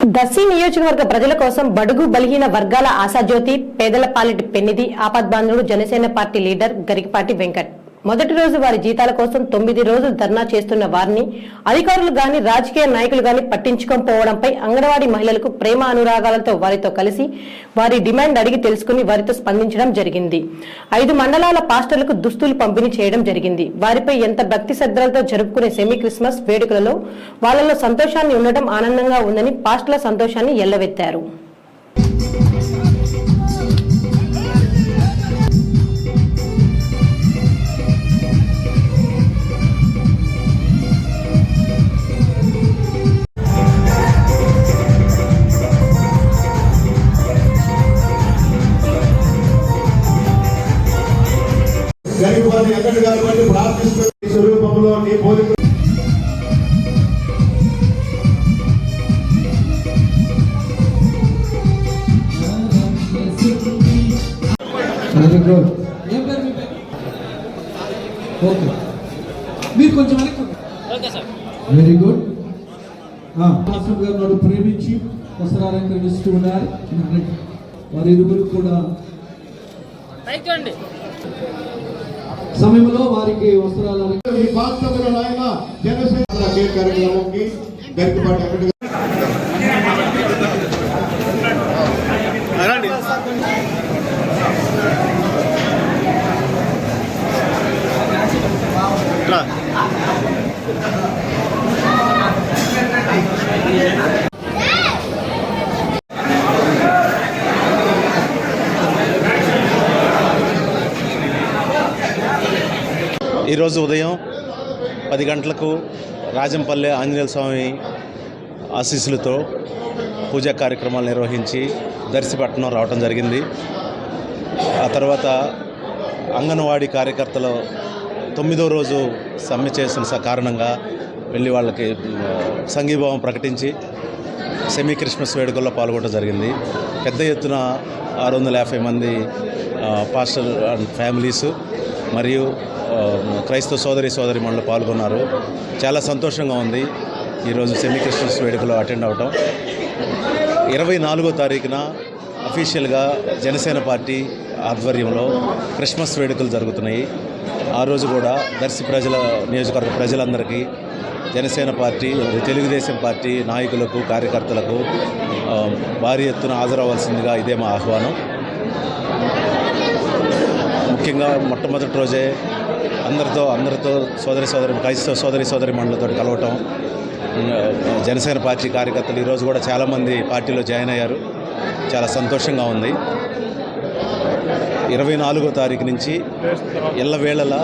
దస్సీ నియోజకవర్గ ప్రజల కోసం బడుగు బలహీన వర్గాల ఆశాజ్యోతి పేదలపాలిట్ పెన్నిధి ఆపద్బాంధుడు జనసేన పార్టీ లీడర్ గరికపాటి వెంకట్. మొదటి రోజు వారి జీతాల కోసం తొమ్మిది రోజులు ధర్నా చేస్తున్న వారిని అధికారులు గాని రాజకీయ నాయకులు గాని పట్టించుకోకపోవడంపై అంగన్వాడీ మహిళలకు ప్రేమ అనురాగాలతో వారితో కలిసి వారి డిమాండ్ అడిగి తెలుసుకుని వారితో స్పందించడం జరిగింది. ఐదు మండలాల పాస్టర్లకు దుస్తులు పంపిణీ చేయడం జరిగింది. వారిపై ఎంత భక్తి శ్రద్ధలతో జరుపుకునే సెమీ క్రిస్మస్ వేడుకలలో వాళ్ళలో సంతోషాన్ని ఉండటం ఆనందంగా ఉందని పాస్టర్ల సంతోషాన్ని ఎల్లవెత్తారు. గరిబాన్ని ఎక్కడి కాబట్టి ప్రార్థిస్తూ నీ స్వరూపంలో నీ పోలిక మీరు కొంచెం వెరీ గుడ్ మాస్టర్ గారు ప్రేమించి వస్త్రాలంకరణ ఇస్తూ ఉన్నారు వారి ఇరువురు కూడా సమయంలో వారికి వస్త్రాలు ఈ బాధ్యతలు నాయన జనసేన కార్యక్రమంకి గరికపాటి ఈరోజు ఉదయం పది గంటలకు రాజంపల్లె ఆంజనేయ స్వామి ఆశీస్సులతో పూజా కార్యక్రమాలు నిర్వహించి దర్శిపట్నం రావటం జరిగింది. ఆ తర్వాత అంగన్వాడీ కార్యకర్తలు తొమ్మిదో రోజు సమ్మె చేసిన స- కారణంగా వెళ్ళి వాళ్ళకి సంఘీభావం ప్రకటించి సెమీ క్రిస్మస్ వేడుకల్లో పాల్గొనడం జరిగింది. పెద్ద ఎత్తున ఆరు వందల యాభై మంది పాస్టర్ అండ్ ఫ్యామిలీస్ మరియు క్రైస్తవ సోదరి సోదరి మండలి పాల్గొన్నారు. చాలా సంతోషంగా ఉంది ఈరోజు సెమీ క్రిస్మస్ వేడుకలో అటెండ్ అవటం. ఇరవై నాలుగో తారీఖున అఫీషియల్గా జనసేన పార్టీ ఆధ్వర్యంలో క్రిస్మస్ వేడుకలు జరుగుతున్నాయి. ఆ రోజు కూడా దర్శి ప్రజల నియోజకవర్గ ప్రజలందరికీ జనసేన పార్టీ తెలుగుదేశం పార్టీ నాయకులకు కార్యకర్తలకు భారీ ఎత్తున హాజరవ్వాల్సిందిగా ఇదే మా ఆహ్వానం. ముఖ్యంగా మొట్టమొదటి రోజే అందరితో అందరితో సోదరి సోదరి క్రైస్తవ సోదరి సోదరి మండలతో కలవటం. జనసేన పార్టీ కార్యకర్తలు ఈరోజు కూడా చాలామంది పార్టీలో జాయిన్ అయ్యారు. చాలా సంతోషంగా ఉంది. ఇరవై నాలుగో తారీఖు నుంచి ఎల్లవేళలా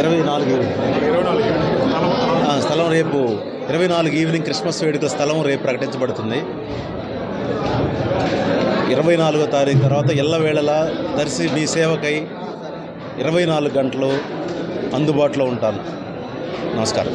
ఇరవై నాలుగు స్థలం రేపు ఇరవై నాలుగు ఈవినింగ్ క్రిస్మస్ వేడుక స్థలం రేపు ప్రకటించబడుతుంది. ఇరవై నాలుగో తారీఖు తర్వాత ఎల్లవేళలా దర్శి మీ సేవకై ఇరవై నాలుగు గంటలు అందుబాటులో ఉంటాను. నమస్కారం.